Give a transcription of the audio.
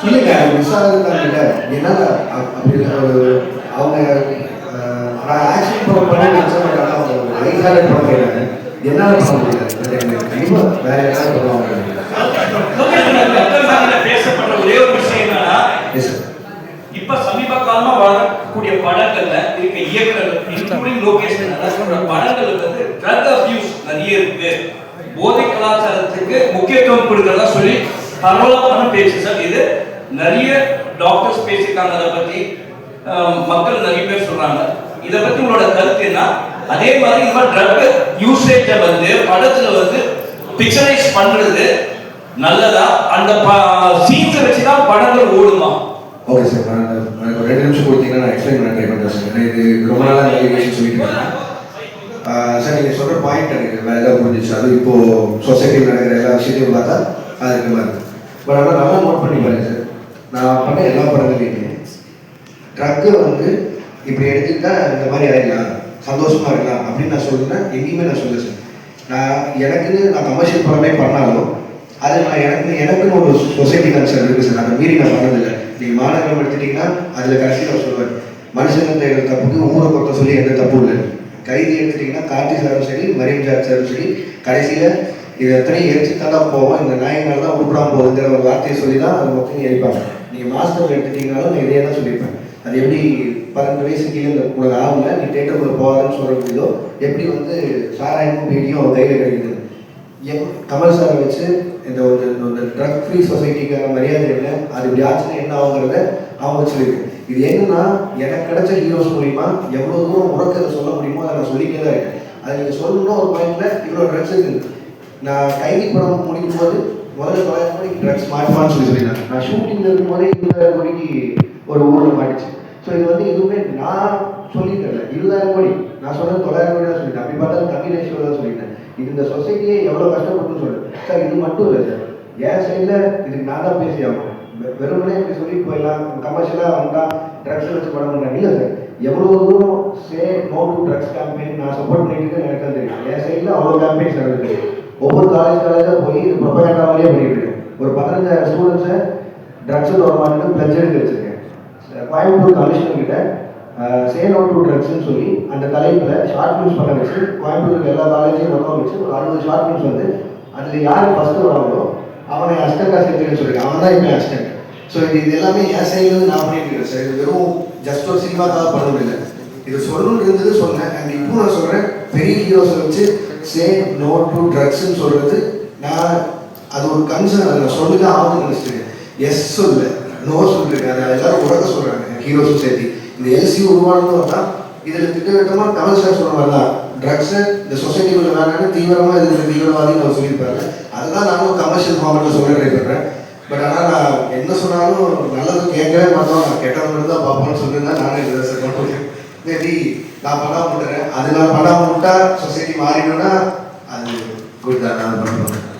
சொல்லுங்க விசாரணைக்காரங்க என்னால அப்படி அவங்க நான் ஆக்ஷன் படம் பண்ணி நினச்சவங்க அவங்க ஐசாலே இப்ப சமீப காலமா வரக்கூடிய படங்கள்ல இருக்க இயக்குநர்கள் லோகேஷ் படங்கள் வந்து ட்ரக் அபியூஸ் நிறைய இருக்கு போதை கலாச்சாரத்துக்கு முக்கியத்துவம் கொடுக்கறதா சொல்லி பரவலான பேச்சு சார். இது நிறைய டாக்டர்ஸ் பேசியிருக்காங்க அதை பத்தி மக்கள் நிறைய பேர் சொல்றாங்க. இதை பத்தி உங்களோட கருத்து என்ன? அதே மாதிரி இந்த மாதிரி ட்ரக் யூசேஜை வந்து படத்துல வந்து பிக்சரைஸ் பண்றது நல்லதா? அந்த சீன்ஸை வச்சு தான் படங்கள் ஓடுமா? ஓகே சார் நான் எனக்கு ஒரு ரெண்டு நிமிஷம் கொடுத்தீங்கன்னா நான் எக்ஸ்பிளைன் பண்ண ட்ரை பண்ணுறேன் சார் ஏன்னா இது ரொம்ப நாளாக நிறைய விஷயம் சொல்லிட்டு இருக்கேன். சார் நீங்கள் சொல்கிற பாயிண்ட் எனக்கு வேலை புரிஞ்சிச்சு? அது இப்போது சொசைட்டியில் நடக்கிற எல்லா விஷயத்தையும் பார்த்தா அது இருக்க மாதிரி பட் ஆனால் நல்லா நோட் பண்ணி பாருங்க சார் நான் பண்ண எல்லா படங்களையுமே ட்ரக்கு வந்து இப்படி எடுத்துக்கிட்டா இந்த மாதிரி ஆயிடலாம் சந்தோஷமாக இருக்கலாம் அப்படின்னு நான் சொல்லுறேன் எங்கேயுமே நான் சொல்லுவேன் சார் நான் எனக்குன்னு நான் கமர்ஷியல் படமே பண்ணாலும் அது நான் எனக்கு எனக்குன்னு ஒரு சொசைட்டி கன்சர்ன் இருக்குது சார். அதை மீறி நான் பண்ணதில்லை. நீங்கள் மாநகரம் எடுத்துட்டீங்கன்னா அதில் கடைசியில் அவர் சொல்லுவார் மனுஷன் செய்கிற தப்புக்கு ஊரை பொறுத்த சொல்லி எந்த தப்பும் இல்லை. கைதி எடுத்துட்டீங்கன்னா கார்த்தி சாரும் சரி மரியம் ஜார் சாரும் சரி கடைசியில் இது எத்தனையும் எரிச்சு தான் போவோம். இந்த நாயங்கள் தான் உருப்படாம போகுதுங்கிற ஒரு வார்த்தையை சொல்லி தான் அது மொத்தம் எரிப்பாங்க. நீங்கள் மாஸ்டர் எடுத்துட்டீங்கனாலும் நான் இதே தான் சொல்லியிருப்பேன். அது எப்படி பன்னெண்டு வயசு கீழே உங்களுக்கு உனக்கு ஆகல நீ தேட்டருக்குள்ள போகாதுன்னு சொல்ற எப்படி வந்து சாராயமும் வீடியும் அவன் கையில் கிடைக்குது? எப் கமல் சாரை வச்சு இந்த ஒரு இந்த ட்ரக் ஃப்ரீ சொசைட்டிக்கான மரியாதை என்ன? அது இப்படி ஆச்சுன்னா என்ன ஆகுங்கிறத அவங்க வச்சிருக்கு இது என்னன்னா எனக்கு கிடைச்ச ஹீரோஸ் மூலிமா எவ்வளோ தூரம் உறக்கத்தை சொல்ல முடியுமோ அதை நான் சொல்லிட்டே தான் இருக்கேன். அது நீங்கள் சொல்லணும்னா ஒரு பாயிண்ட்ல இவ்வளோ ட்ரக்ஸ் இருக்குது நான் கைதி படம் முடிக்கும் போது முதல்ல தொள்ளாயிரம் மணிக்கு ட்ரக்ஸ் மாட்டுமான்னு சொல்லி சொல்லியிருந்தேன் நான் ஷூட்டிங் இருக்கும் போதே இருபதாயிரம் கோடிக்கு ஒரு ஊரில் மாட்டுச்சு. ஸோ இது வந்து எதுவுமே நான் சொல்லிட்டேன்ல இருபதாயிரம் கோடி. நான் சொன்னது தொள்ளாயிரம் கோடி தான் சொல்லிட்டேன் அப்படி பார்த்தா கம்மி இது இந்த சொசைட்டியே எவ்வளோ கஷ்டப்பட்டுன்னு சொல்றேன் சார் இது மட்டும் இல்லை சார். என் சைடில் இதுக்கு நான் தான் பேசி ஆகணும் வெறுமனே இப்படி சொல்லி போயிடலாம். கமர்ஷியலாக வந்தால் ட்ரக்ஸ் வச்சு படம் இல்லை சார். எவ்வளோ தூரம் say no to drugs campaign நான் சப்போர்ட் பண்ணிட்டு எனக்கு தெரியும். என் சைடில் அவ்வளோ கேம்பெயின்ஸ் நடக்குது ஒவ்வொரு காலேஜ் காலேஜாக போய் இது ப்ரொபகண்டா மாதிரியே பண்ணிட்டு இருக்கேன். ஒரு பதினஞ்சாயிரம் ஸ்டூடெண்ட்ஸை ட்ரக்ஸ் வர மாட்டேன்னு பிளட்ஜ் எடுத்து வச்சிருக்கேன். கோயம்புத்தூர் கமிஷனர் கிட்ட சே அவுட் டு ட்ரக்ஸ்னு சொல்லி அந்த தலைப்பில் ஷார்ட் ஃபிலிம்ஸ் பண்ண வச்சு கோயம்புத்தூர் எல்லா காலேஜையும் மொத்தம் வச்சு ஒரு அறுபது ஷார்ட் ஃபிலிம்ஸ் வந்து அதில் யார் ஃபஸ்ட்டு வராங்களோ அவனை அஸ்டண்டாக சேர்த்துன்னு சொல்லியிருக்கேன் அவன் தான் இப்போ அஸ்டண்ட் ஸோ இது இது எல்லாமே என் சைடுலேருந்து நான் பண்ணிட்டு இருக்கேன் சார் இது வெறும் ஜஸ்ட் ஒரு சினிமாக்காக பண்ணது இல்லை. இது சொல்லணும் இருந்தது சொன்னேன். அண்ட் இப்போ நான் சொல்கிறேன் பெரிய ஹீரோஸை வச்சு சே நோ டு ட்ரக்ஸ்ன்னு சொல்கிறது நான் அது ஒரு கன்சர்ன் அதை நான் தான் ஆகுதுன்னு நினச்சிருக்கேன் எஸ் சொல்லு நோ சொல்லிருக்கேன் அதை எல்லாரும் உலக சொல்கிறாங்க ஹீரோஸும் சேர்த்து இந்த எல்சி உருவானதும் இதில் திட்டவட்டமாக கமல் சார் சொன்ன மாதிரி தான் ட்ரக்ஸை இந்த சொசைட்டிக்குள்ள வேணாம்னு தீவிரமாக இதில் தீவிரவாதின்னு அவர் சொல்லியிருப்பாரு. அதெல்லாம் நானும் கமர்ஷியல் ஃபார்மெட்டில் சொல்ல ட்ரை பண்ணுறேன் பட் ஆனால் நான் என்ன சொன்னாலும் நல்லது கேட்கவே மாட்டோம். நான் கெட்டவங்க தான் பார்ப்போம்னு சொல்லியிருந்தா நானே இதை சார் பண்ணுவேன். சரி நான் பணம் விட்டுறேன் அது நான் பண்ணாம விட்டா சொசைட்டி மாறிடும்னா அது குட் தான். நான் பண்ணுவேன்